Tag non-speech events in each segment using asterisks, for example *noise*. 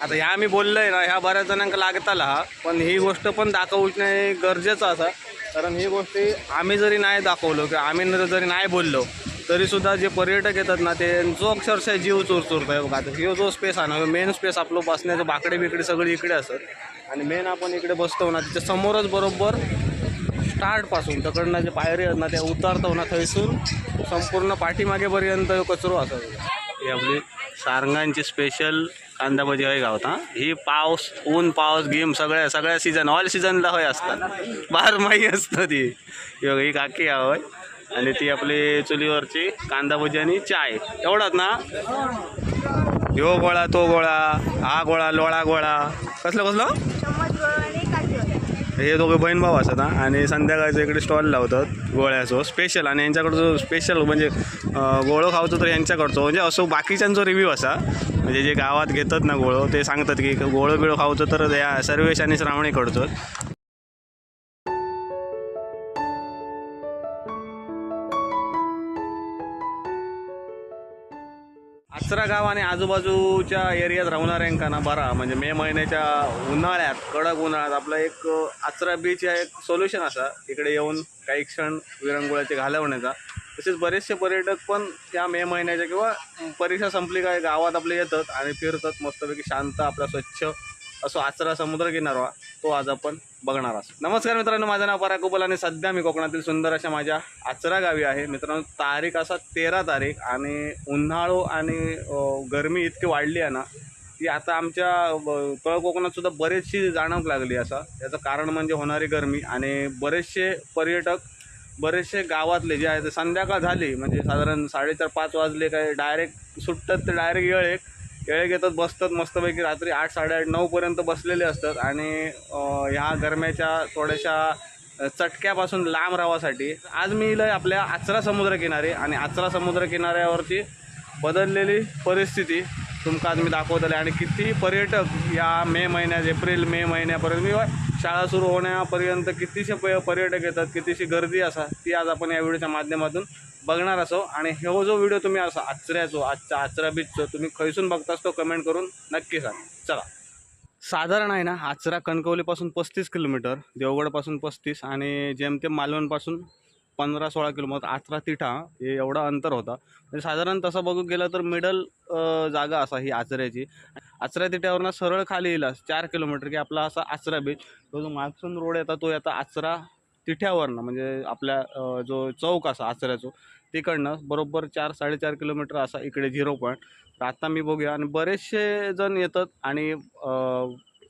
आता ह्या मी बोललोय ना ह्या बऱ्याच जणांक लागताला हा पण ही गोष्ट पण दाखवणे गरजेचं असा कारण ही गोष्टी आम्ही जरी नाही दाखवलो किंवा आम्ही न- जरी नाही बोललो तरीसुद्धा जे पर्यटक येतात ना त्यांचो अक्षरशः जीव चोरचोरतो आहे बघा. आता ह्यो जो स्पेस आहे ना मेन स्पेस आपलं बसण्याचं बाकडे बिकडे सगळी इकडे असत आणि मेन आपण इकडे बसतो ना त्याच्या समोरच बरोबर स्टार्टपासून तिकडनं जे पायरी आहेत ना त्या उतारतो ना थंयसून संपूर्ण पाठीमागेपर्यंत कचरो असतो हे आपली सारंगांची स्पेशल कांदा भजी हय ही. पाऊस ऊन पाऊस गेम सगळ्या सगळ्या सीझन ऑल सीझनला हय असतात. बारमाही असतं ती. ही ही काकी हवय आणि ती आपली चुलीवरची कांदा भजी आणि चाय. एवढाच ना ह्यो गोळा तो गोळा हा गोळा लोळा गोळा. कसलं कसलं चम्मच गोळ आणि काठी होते हे दोघे बहीण भाऊ असतात आणि संध्याकाळचं इकडे स्टॉल लावतात गोळ्याचो. स्पेशल आणि यांच्याकडचं स्पेशल म्हणजे गोळं खावचं तर यांच्याकडचं. म्हणजे असो बाकीच्यांचो रिव्ह्यू असा. म्हणजे जे गावात घेतात ना गोळं ते सांगतात की गोळं बिळं खावचं तर या सर्वेश आणि श्रावणी आचरा गाव आणि आजूबाजूच्या एरियात राहणाऱ्यांका ना बरा म्हणजे मे महिन्याच्या उन्हाळ्यात कडक उन्हाळ्यात आपलं एक आचरा बीच या एक सोल्युशन असा इकडे येऊन काही क्षण विरंगुळ्याचे घालवण्याचा. तसेच बरेचसे पर्यटक पण त्या मे महिन्याच्या किंवा परीक्षा संपली काय गावात आपले येतात आणि फिरतात मस्तपैकी शांत आपला स्वच्छ असो आचरा समुद्र किनारा तो आज आपण बघणार असो. नमस्कार मित्रांनो माझं नाव पराग कुबल आणि सध्या मी कोकणातील सुंदर अशा माझ्या आचरा गावी आहे. मित्रांनो तारीख असा तेरा तारीख आणि उन्हाळो आणि गरमी इतकी वाढली आहे ना ती आता आमच्या ब- तळ कोकणातसुद्धा बरेचशी जाणवक लागली असा. याचं कारण म्हणजे होणारी गरमी आणि बरेचसे पर्यटक बरेचसे गावातले जे आहेत ते संध्याकाळ झाली म्हणजे साधारण साडेचार पाच वाजले काय डायरेक्ट सुटतात ते डायरेक्ट येळेक खेळ घेतात बसतात मस्तपैकी रात्री आठ साडेआठ नऊपर्यंत बसलेले असतात आणि ह्या गरम्याच्या थोड्याशा चटक्यापासून लांब राहासाठी आज मी इलं आपल्या आचरा समुद्रकिनारी आणि आचरा समुद्रकिनाऱ्यावरती बदललेली परिस्थिती तुमका आज मी दाखवतले. आणि किती पर्यटक या मे महिन्यात एप्रिल मे महिन्यापर्यंत किंवा शाळा सुरू होण्यापर्यंत कितीशे प पर्यटक येतात कितीशी गर्दी असा ती आज आपण या व्हिडिओच्या माध्यमातून बघणार असो. आणि हो जो व्हिडिओ तुम्ही असा आचऱ्याचो आजचा आचरा बीचचो तुम्ही खैसून बघताच तो कमेंट करून नक्की सांग. चला. साधारण आहे ना आचरा कणकवलीपासून पस्तीस किलोमीटर देवगडपासून पस्तीस आणि जेमतेम मालवणपासून पंधरा सोळा किलोमीटर आचरा तिठा हे एवढा अंतर होता. म्हणजे साधारण तसं बघू गेलं तर मिडल जागा असा ही आचऱ्याची. आचरा तिठ्यावरनं सरळ खाली येईल चार किलोमीटर की आपला असा आचरा बीच तो जो मागसून रोड येतात तो येता आचरा तिठ्यावरनं म्हणजे आपल्या जो चौक असा आचऱ्याचो तिकडनं बरोबर चार साडेचार किलोमीटर असा इकडे झिरो पॉईंट तर आता मी बघूया आणि बरेचसे जण येतात आणि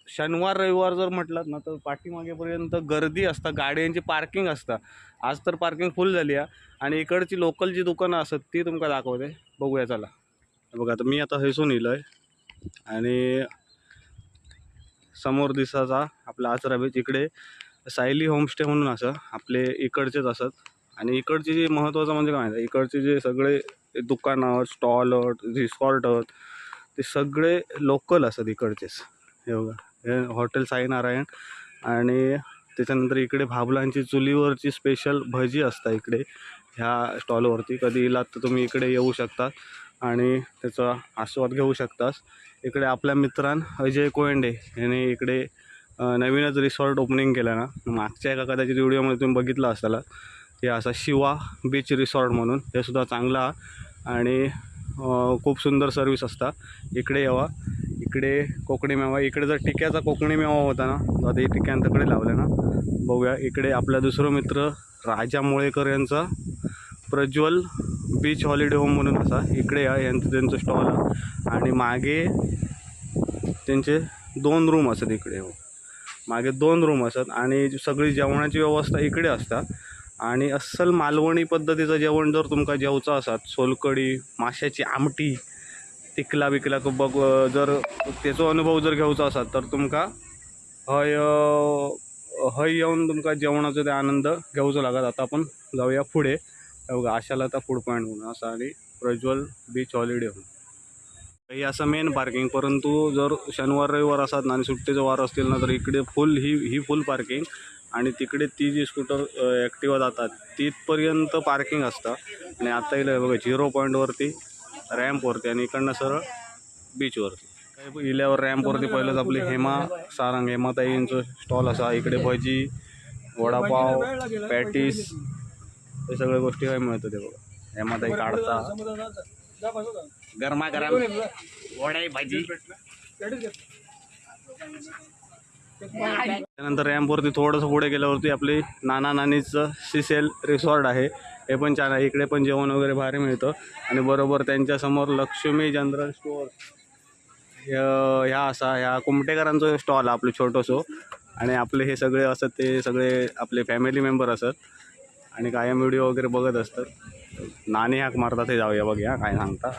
शनिवार रविवार जर म्हटलं ना तर पाठीमागेपर्यंत गर्दी असतं गाड्यांची पार्किंग असतं. आज तर पार्किंग फुल झाली आहे आणि इकडची लोकल जी दुकानं असतात ती तुमका दाखवते. बघूया चला. बघा आता मी आता हैसून येलो आहे आणि समोर दिसाचा आपला आचरा बीच इकडे. सायली होमस्टे म्हणून असं आपले इकडचेच असत. आणि इकडचे जे महत्त्वाचं म्हणजे काय माहिती इकडचे जे सगळे दुकानं स्टॉल रिसॉर्ट ते सगळे लोकल असतात इकडचेच. हे बघा हे हॉटेल साईनारायण आणि त्याच्यानंतर इकडे भाबलांची चुलीवरची स्पेशल भजी असतात इकडे ह्या स्टॉलवरती कधी इलात तर तुम्ही इकडे येऊ शकता आणि त्याचा आस्वाद घेऊ शकतास. इकडे आपल्या मित्रान अजय कोयंडे याने इकडे नवीनच रिसॉर्ट ओपनिंग केलं ना. मागच्या एका कदाचित व्हिडिओमध्ये तुम्ही बघितलं असताला हे असा शिवा बीच रिसॉर्ट म्हणून. हे सुद्धा चांगला आणि खूप सुंदर सर्विस असता. इकडे यावा इकडे कोकणी मेवा. इकडे जर टिक्याचा कोकणी मेवा होता ना तर आता टिक्यांतकडे लावलं ना. बघूया इकडे आपला दुसरा मित्र राजा मुळेकर यांचा प्रज्वल बीच हॉलिडे होम म्हणून असा. इकडे या यांचं त्यांचं स्टॉल आणि मागे त्यांचे दोन रूम असतात इकडे. हो मागे दोन रूम असतात आणि सगळी जेवणाची व्यवस्था इकडे असतात. आणि अस्सल मालवणी पद्धतीचं जेवण जर तुमका जेवचं आसात सोलकडी माशाची आमटी तिकला बिकला तो बघ जर त्याचो अनुभव जर घेवचो असत तर तुमका हय हय येऊन तुमका जेवणाचा ते आनंद घेवचो लागत. आता आपण जाऊया पुढे. बघा आशाला आता फूड पॉईंट म्हणून असं आणि प्रज्वल बीच हॉलिडे म्हणून. हे असं मेन पार्किंग परंतु जर शनिवार रविवार असतात ना आणि सुट्टीचं वार असतील ना तर इकडे फुल ही ही फुल पार्किंग आणि तिकडे ती जी स्कूटर ॲक्टिवा जातात तिथपर्यंत पार्किंग असतं. आणि आता येईल बघा झिरो पॉईंटवरती रॅम्पवरती आणि इकडनं सरळ बीचवरती इल्यावर रॅम्पवरती पहिलंच आपली हेमा सारंग हेमाताईंचं स्टॉल असा. इकडे भजी वडापाव पॅटीस हे सगळ्या गोष्टी काय मिळतं ते बघा. हेमाताई काढता गरमागरम वडे भजी. त्यानंतर रॅम्पवरती थोडंसं पुढे गेल्यावरती आपली नाना नानीचं सिसेल रिसॉर्ट आहे. हे पण छान आहे. इकडे पण जेवण वगैरे भारी मिळतं. आणि बरोबर त्यांच्यासमोर लक्ष्मी जनरल स्टोअर. ह्या ह्या असा ह्या कुमटेकरांचं स्टॉल आपलं छोटंसं. आणि आपले हे सगळे असतात ते सगळे आपले फॅमिली मेंबर असतात. आणि कायम व्हिडिओ वगैरे बघत असतात. नाणी हाक मारतात हे जाऊया बघ काय सांगता.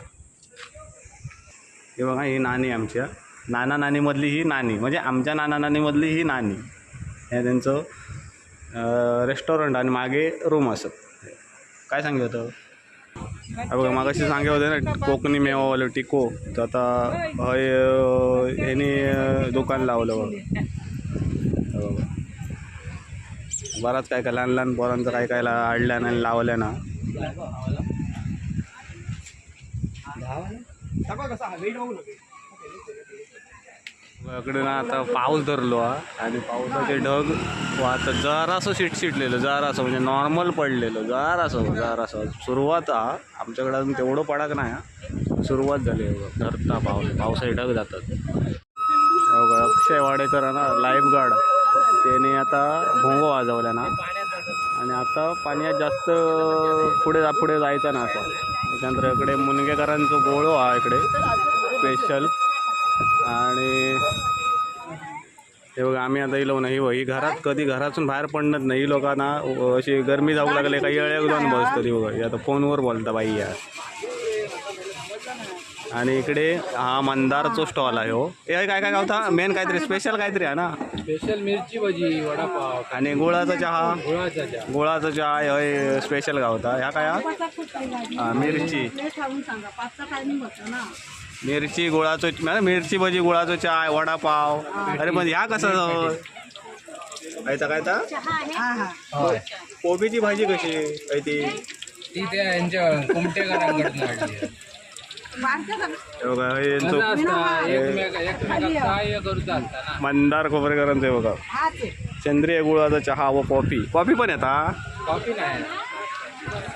हे बघा ही नाणी आमच्या. नाना नानीमधली ही नाणी म्हणजे आमच्या नाना नानीमधली ही नाणी. हे त्यांचं रेस्टॉरंट आणि मागे रूम असत काय सांगे होतं बघा मग अशी सांगे होते ना कोकणी मेवावाले टिको. तर आता हय अं, ह्यानी दुकान लावलं बघ. बघा. बराच काय काय लहान लहान पोरांचं काय काय आडल्यानं आणि लावल्या ना. इकडे ना आता पाऊस धरलो हा आणि पावसाचे ढग आता जरासं सीट शिटलेलं जरासं म्हणजे नॉर्मल पडलेलं जरासं जरासं. सुरुवात हा आमच्याकडे अजून तेवढं पडाक नाही हा. सुरुवात झाली धरता पाऊस पावसाचे ढग जातात. अक्षय वाडेकर ना लाईफ गार्ड त्याने आता भोंगो वाजवल्या ना. आणि आता पाण्यात जास्त पुढे जा पुढे जायचं ना असं. त्याच्यानंतर इकडे मुनगेकरांचं गोळो हा इकडे स्पेशल आणि हे बघा आम्ही आता इलो नाही ही घरात कधी घरातून बाहेर पडणार नाही. लोकांना अशी गरमी जाऊ लागले काही येळ्या जाऊन बसतं ती बघा. आता फोनवर बोलता बाई या आणि इकडे हा मंदारचो स्टॉल आहे हो. हे काय काय गावता? मेन काहीतरी स्पेशल काहीतरी आहे ना? स्पेशल मिरची भजी वडापाव आणि गुळाचा चहा. गुळाचा चहा. गुळाचा चहा हे स्पेशल गावता ह्या काय हा? हा, मिरची. मिरची गुळाचं म्हणजे मिरची भजी गुळाचं चहा वडापाव. अरे पण ह्या कसं काय काय ता होय. कोबीची भाजी कशी? काय ती ती त्या यांच्या कुमटेकरांकडून आणली आहे. हे बघा हे यांचं मंदार खोबरेकरांचं हे बघा. सेंद्रिय गुळाचा चहा व कॉफी. कॉफी पण येता कॉफी नाही.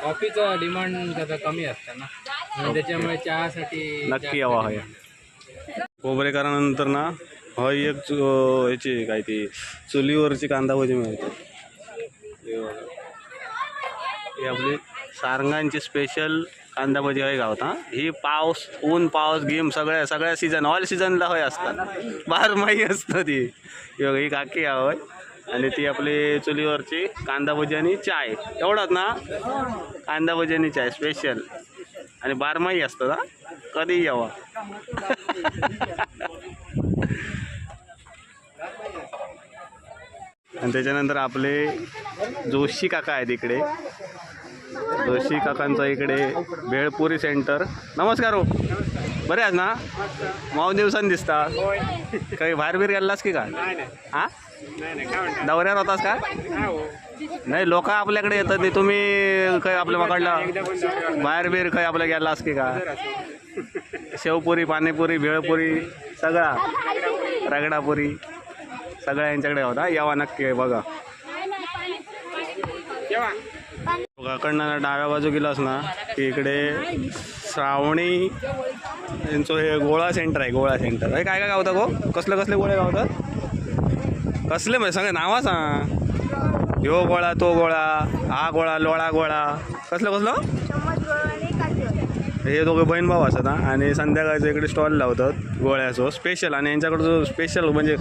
कॉफीचं डिमांड त्याचा कमी असतं ना. त्याच्यामुळे चहासाठी नक्की यावा हय खोबरेकरानंतर ना हय एक चु- ह्याची काय ती चुलीवरची कांदा भजी मिळते. हे बघा. ही आपली सारंगांची स्पेशल कांदा भजी हय गावता ही? पाऊस ऊन पाऊस गेम सगळ्या सगळ्या सीझन ऑल सीझनला हय असतात. बारमाही असतं ती. ही ही काकी हय. आणि ती आपली चुलीवरची कांदा भजी आणि चाय. एवढंच ना कांदा भजी आणि चाय स्पेशल आणि बारमाही असतं ना कधी यावा? आणि त्याच्यानंतर आपले जोशी काका आहेत इकडे. जोशी काकांचं इकडे भेळपुरी सेंटर. नमस्कार हो. बरे आहेत ना? माऊ दिवसांनी दिसता काही बाहेर बीर गेलास की का हा? दौऱ्यावर होतास का? नाही लोक आपल्याकडे येतात ते. तुम्ही काही आपल्या पकडला बाहेर बीर काही आपल्या गेलास की का शेवपुरी पाणीपुरी भेळपुरी सगळा. रगडापुरी. सगळ्या यांच्याकडे होता. यावा नक्की बघा. वाकडनं डाव्या बाजू गेलास ना की इकडे श्रावणी यांचं हे गोळा सेंटर आहे गोळा सेंटर. हे काय काय गावता गो? कसले कसले गोळे गावतात? कसले म्हणजे सगळे नावा सांग. ह्यो गोळा तो गोळा हा गोळा लोळा गोळा. कसलं कसलं चम्मच गोळ आणि काठी होते हे दोघे बहीण भाऊ असतात हा. आणि संध्याकाळचं इकडे स्टॉल लावतात गोळ्याचो. स्पेशल आणि यांच्याकडचं स्पेशल म्हणजे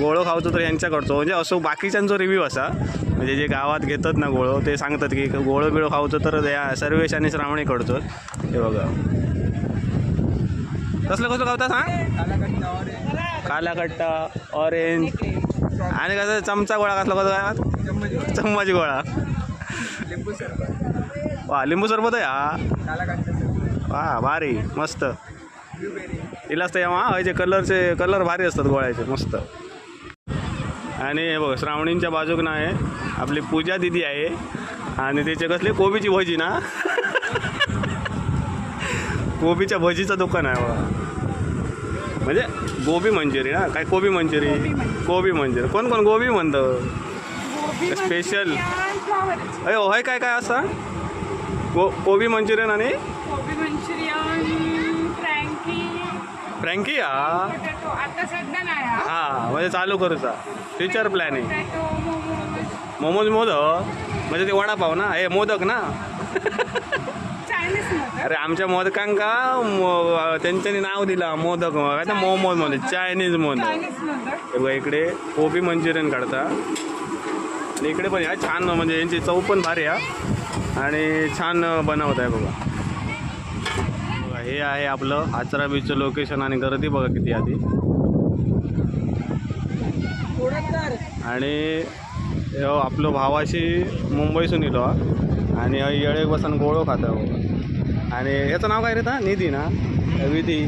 गोळं खावतो तर यांच्याकडचं. म्हणजे असो बाकीच्यांचो रिव्ह्यू असा म्हणजे जे गावात घेतात ना गोळं ते सांगतात की गोळं बिळं खावचं तर या सर्वेश आणि श्रावणी कडचं हे बघा. कसलं कसलं खावता सांग? काला कट्टा ऑरेंज आणि कसं चमचा गोळा कसला कसं काय चम्मच गोळा. वा लिंबू सरबत आहे हा वा भारी मस्त. इलाच तर हा जे कलरचे कलर भारी असतात गोळ्याचे मस्त. आणि हे बघ श्रावणींच्या बाजूक ना आहे आपली पूजा दिदी आहे. आणि त्याचे कसले कोबीची भजी ना. कोबीच्या भजीचं दुकान आहे बघा. म्हणजे गोबी मंचुरी ना काय कोबी मंचुरी कोबी मंचुरी कोण कोण गोबी म्हणतं? स्पेशल अय होय काय काय असं? को कोबी मंचुरियन आणि फ्रँकी. फ्रँकी हा. पोटॅटो आता सध्या नाही हा. हा म्हणजे चालू करूचा future planning potato momos. Momos modak? म्हणजे ते वडापाव ना? हे मोदक ना? चायनीज अरे आमच्या मोदकांका मो- त्यांच्यानी नाव दिला मोदक. काय मोमोजमध्ये चायनीज मोदक. चायनीज हे बघा इकडे कोबी मंचुरियन काढता. आणि इकडे पण या छान म्हणजे यांची चव पण भारी आहे. आणि छान बनवत आहे बघा, हे आहे आपलं आचरा बीचचं लोकेशन आणि गर्दी बघा किती आधी. आणि आपलं भावाशी मुंबईसून येलो हा. आणि येळेक बसून गोळो खाता आणि ह्याचं नाव काय रे ता? निधी ना? विधी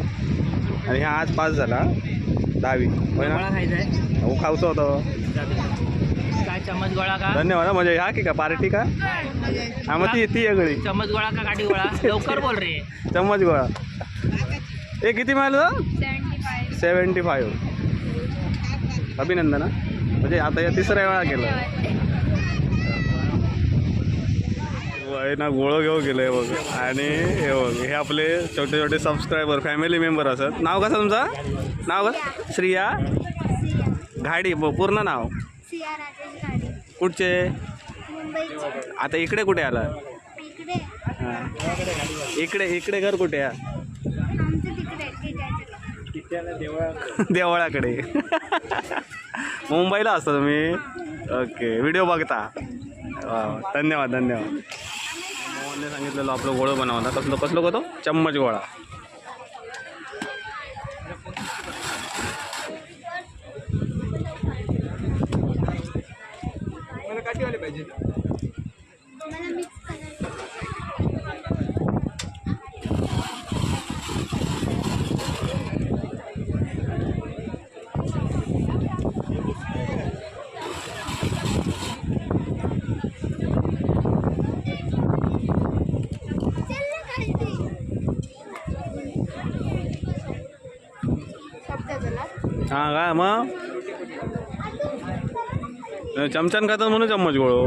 आणि ह्या आज पास झाला. दहावी. खायचंय हो खाऊचं होतं. चमच गोळा का? धन्यवाद हा, म्हणजे ह्या की का? पार्टी का? हा मग ती ती वेगळी चमच गोळा का गाडी गोळा? *laughs* लवकर बोल रे. चम्मच गोळा. हे किती मिळालं सेवन्टी फाईव्ह. अभिनंदन हा. म्हणजे आता या तिसऱ्या वेळा केलं. वय ना गोळं घेऊन गेलंय बघ. आणि हे बघ हे आपले छोटे छोटे सबस्क्रायबर फॅमिली मेंबर असत. नाव कसं तुमचं? नाव कसं? श्रिया. घाडी ब- पूर्ण नाव? सिया कुठचे मुंबईची आता इकडे कुठे आला? इकडे. हा. इकडे इकडे घर कुठे आहे? देवळाकडे. मुंबईला असता तुम्ही? ओके व्हिडिओ बघता. धन्यवाद धन्यवाद. मोहनने सांगितलेलं आपलं गोळं बनवता. कसलं कसलं होतं? चम्मच गोळा. मला मिक्स करायचं चल ना खालती. शब्द झाला हां काय मग चमचान खातात म्हणून चम्मच गोळो.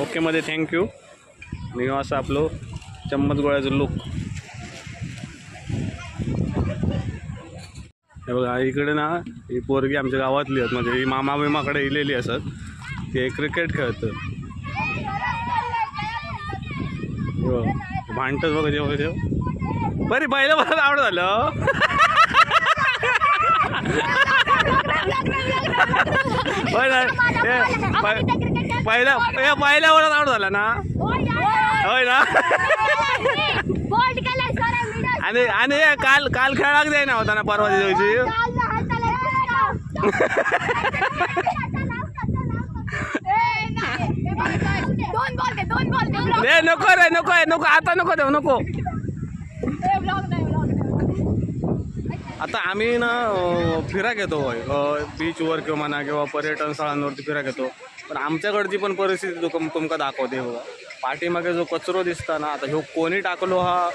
ओकेमध्ये थँक्यू मी असं आपलं चम्मच गोळ्याचं लुक हे बघा इकडे ना ही पोरगी आमच्या गावातली आहेत. म्हणजे ही मामा बिमाकडे इलेली असत. ते क्रिकेट खेळतं. हो. भांडतच बघा जेव्हा जेव्हा बरे पहिलं मला आवड झालं होय ना पहिल्या हे पहिल्या वरात आवड झाला ना? होय ना? आणि आणि काल काल खेळाक जायना ना होता ना परवा दिवशी? दोन बॉल दे दोन बॉल दे ए नको रे नको आहे नको. आता नको देऊ नको. आता आम्ही ना फिरा घेतो बीचवर किंवा म्हणा किंवा पर्यटन स्थळांवरती फिरा घेतो. पण आमच्याकडची पण परिस्थिती तुम तुमका दाखवते बघा पाठीमागे जो कचरो दिसता ना आता ह्यो कोणी टाकलो हा?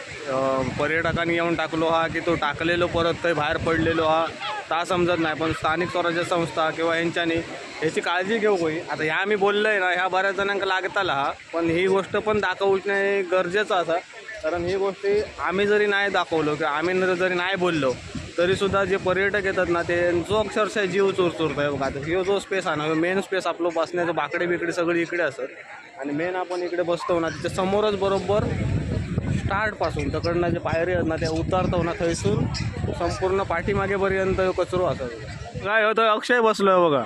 पर्यटकांनी येऊन टाकलो हा की तो टाकलेलो परत काही बाहेर पडलेलो हा? ता समजत नाही पण स्थानिक स्वराज्य संस्था किंवा यांच्यानी ह्याची काळजी घेऊ होई. आता ह्या आम्ही बोललोय ना ह्या बऱ्याच जणांना लागताला हा पण ही गोष्ट पण दाखवणे गरजेचं असा कारण ही गोष्टी आम्ही जरी नाही दाखवलो किंवा आम्ही जरी नाही बोललो तरीसुद्धा जे पर्यटक येतात ना त्यांचं अक्षरशः जीव चुरचुरत आहे बघा. आता ह्यो जो स्पेस आहे ना मेन स्पेस आपलं बसण्याचं बाकडे बिकडे सगळी इकडे असत आणि मेन आपण इकडे बसतो ना तिथे समोरच बरोबर स्टार्टपासून तकडनं जे पायरी आहेत ना त्या उतारतो ना थंयसून संपूर्ण पाठीमागेपर्यंत कचरो असत काय होतं? अक्षय बसलो आहे बघा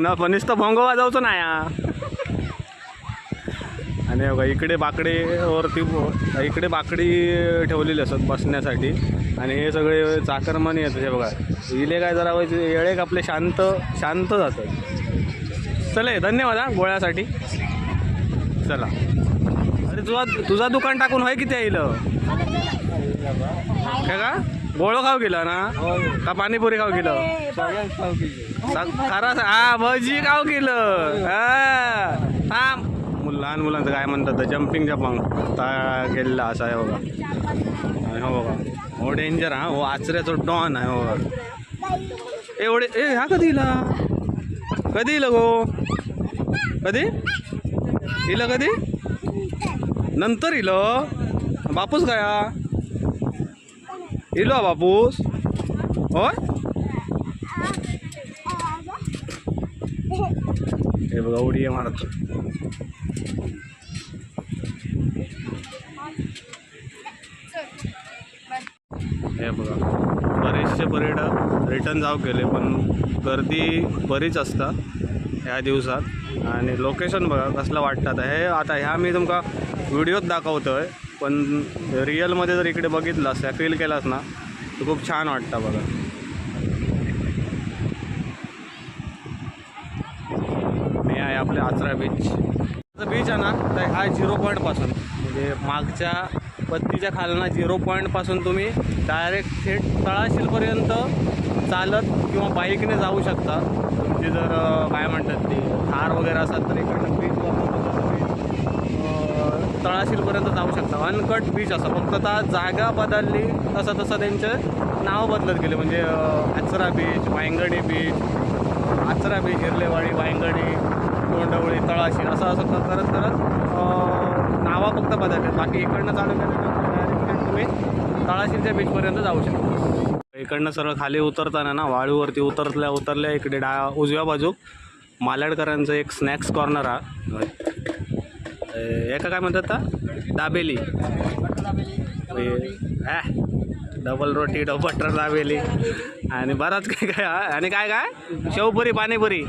ना पण नुसतं भोंग जाऊचं ना या आणि बघा इकडे बाकडे वरती ब- इकडे बाकडी ठेवलेली असतात बसण्यासाठी. आणि हे सगळे चाकरमानी येतात हे बघा. इले काय जरा येळेक आपले शांत शांत जातात. चले धन्यवाद हा गोळ्यासाठी. चला. अरे तुझा तुझा दुकान टाकून होय किती येईल काय का? गोळो खाऊ गेला ना? का पाणीपुरी खाऊ गेलं? खरा हा भजी खाऊ गेलं. हा हा लहान मुलांचं काय म्हणतात जम्पिंग जपांग ता गेलेला असा आहे बघा. आणि हो बघा. हो डेंजर हा. हो आचऱ्याचा डॉन आहे हो बघा. एवढे ए हा कधी इला? कधी इलं गो? कधी? इलं कधी? नंतर इलं? बापूस काय इलो बापूस? होय? हे बघा उडी आहे मारत. हे बघा. बरेचसे पर्यटक रिटर्न जाऊ गेले पण गर्दी बरीच असता ह्या दिवसात. आणि लोकेशन बघा कसलं वाटतात हे आता ह्या मी तुमका व्हिडिओत आहे पण रिअलमध्ये जर इकडे बघितलास या फील केलास ना तर खूप छान वाटतं बघा. हे आहे आपले आचरा बीच बीच आहे ना तर हा झिरो पॉईंटपासून म्हणजे मागच्या बत्तीच्या खालना झिरो पॉईंटपासून तुम्ही डायरेक्ट थेट तळाशीलपर्यंत चालत किंवा बाईकने जाऊ शकता. तुमची जर काय म्हणतात ती थार वगैरे असाल तर इकडनं बीच तळाशीलपर्यंत जाऊ शकता. अनकट बीच असं. फक्त आता जागा बदलली तसं तसं त्यांचे नाव बदलत गेले. म्हणजे Achara beach Vayangani beach Achara beach Hirlewadi Vayangani Tondavali तळाशी असं असं क- करत करत नावा फक्त बदलतात. बाकी इकडनं चालू केल्यानंतर तुम्ही तळाशीच्या बीचपर्यंत जाऊ शकता. इकडनं सरळ खाली उतरताना ना वाळूवरती उतरल्या उतरल्या इकडे डा उजव्या बाजू मालाडकरांचं एक स्नॅक्स कॉर्नर हा. एका काय म्हणतात dabeli. Double roti double butter dabeli. आणि बराच काय काय आणि काय काय? शेवपुरी पाणीपुरी.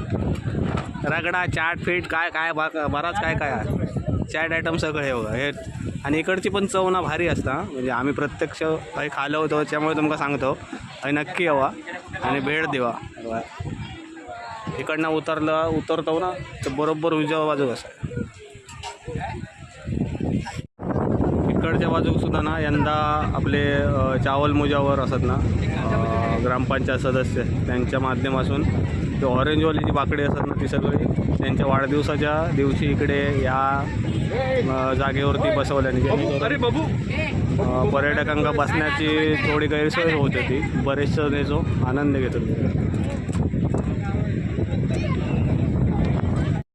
रगडा चाट फीट काय काय बा- बराच काय काय आहे. चाट आयटम सगळे बघा. हे आणि इकडची पण चव ना भारी असता. म्हणजे आम्ही प्रत्यक्ष काही खाल्लं होतो त्यामुळे तुमका सांगतो. आणि नक्की यावा आणि भेट देवा. इकडनं उतरलं उतरतो ना तर बरोबर उजव्या बाजू असं इकडच्या बाजूक सुद्धा ना यंदा आपले चावल मुजावर असत ना ग्रामपंचायत सदस्य त्यांच्या माध्यमातून ते ऑरेंजवाली जी बाकडे असतात ना ती सगळी त्यांच्या वाढदिवसाच्या दिवशी इकडे या जागेवरती बसवल्याने जेणेकरून पर्यटकांना बसण्याची थोडी गैरसोय होत होती. बरेचसे त्याचो आनंद घेत होते.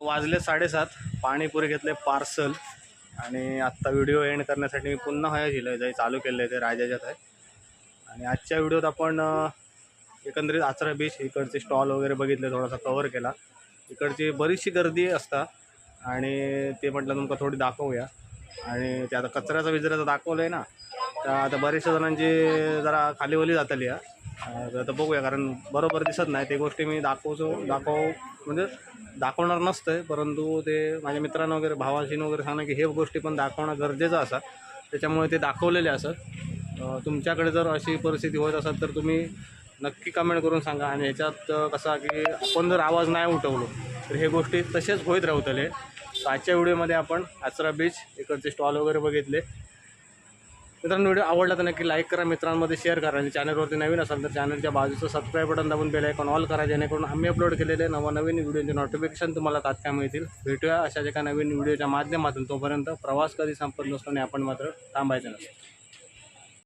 वाजले साडेसात. पाणीपुरी घेतले पार्सल. आणि आत्ता व्हिडिओ एंड करण्यासाठी मी पुन्हा हया झिलं जे चालू केलं ते राजाच्यात आहे. आणि आजच्या व्हिडिओत आपण एकंदरीत आचरा बीच इकडचे स्टॉल वगैरे बघितले थोडासा कवर केला. इकडची बरीचशी गर्दी असता. आणि ते म्हटलं तुमका थोडी दाखवूया. आणि ते आता कचऱ्याचा विजऱ्याचं दाखवलं आहे ना. तर आता बऱ्याचशा जणांची जरा खालीवली जातली या तर आता बघूया कारण बरोबर दिसत नाही. ते गोष्टी मी दाखवतो दाखव म्हणजे दाखवणार नसतं परंतु ते माझ्या मित्रांना वगैरे भावाशीन वगैरे सांगणं की हे गोष्टी पण दाखवणं गरजेचं असं. त्याच्यामुळे ते दाखवलेले असत. तुमच्याकडे जर अशी परिस्थिती होत असेल तर तुम्ही नक्की कमेंट करून सांगा. आणि याच्यात कसा की आपण जर आवाज नाही उठवलो तर हे गोष्टी तसेच होत राहतले तर आजच्या व्हिडिओमध्ये आपण आचरा बीच इकडचे स्टॉल वगैरे बघितले. मित्रांनो व्हिडिओ आवडला तर नक्की लाईक करा. मित्रांमध्ये शेअर करा. आणि चॅनलवरती नवीन असाल तर चॅनलच्या बाजूचं सबस्क्राईब बटन दाबून बेल आयकॉन ऑल करा. जेणेकरून आम्ही अपलोड केलेले नवनवीन व्हिडिओचे नोटिफिकेशन तुम्हाला तात्काळ मिळतील. भेटूया अशाच एका नवीन व्हिडिओच्या माध्यमातून. तोपर्यंत प्रवास कधी संपत नसतो आणि आपण मात्र थांबायचं नसतं.